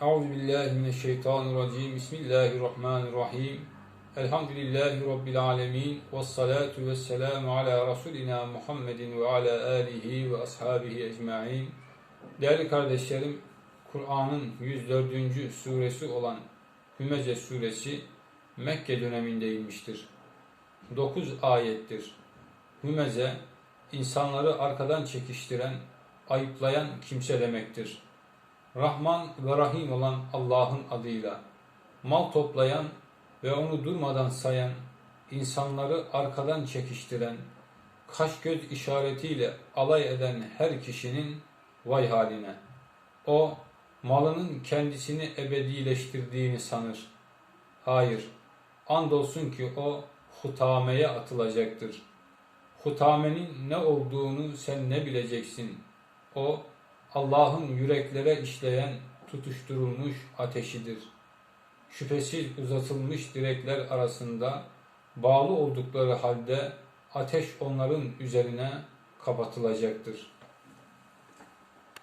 Euzu billahi mineşşeytanirracim. Bismillahirrahmanirrahim. Elhamdülillahi rabbil alamin. Ves salatu vesselamu ala rasulina Muhammedin ve ala alihi ve ashabihi ecmaîn. Değerli kardeşlerim, Kur'an'ın 104. suresi olan Hümeze suresi Mekke döneminde inmiştir. 9 ayettir. Hümeze, insanları arkadan çekiştiren, ayıplayan kimse demektir. Rahman ve Rahim olan Allah'ın adıyla, mal toplayan ve onu durmadan sayan, insanları arkadan çekiştiren, kaş göz işaretiyle alay eden her kişinin vay haline. O, malının kendisini ebedileştirdiğini sanır. Hayır, andolsun ki o hutameye atılacaktır. Hutamenin ne olduğunu sen ne bileceksin? O, Allah'ın yüreklere işleyen tutuşturulmuş ateşidir. Şüphesiz uzatılmış direkler arasında bağlı oldukları halde ateş onların üzerine kapatılacaktır.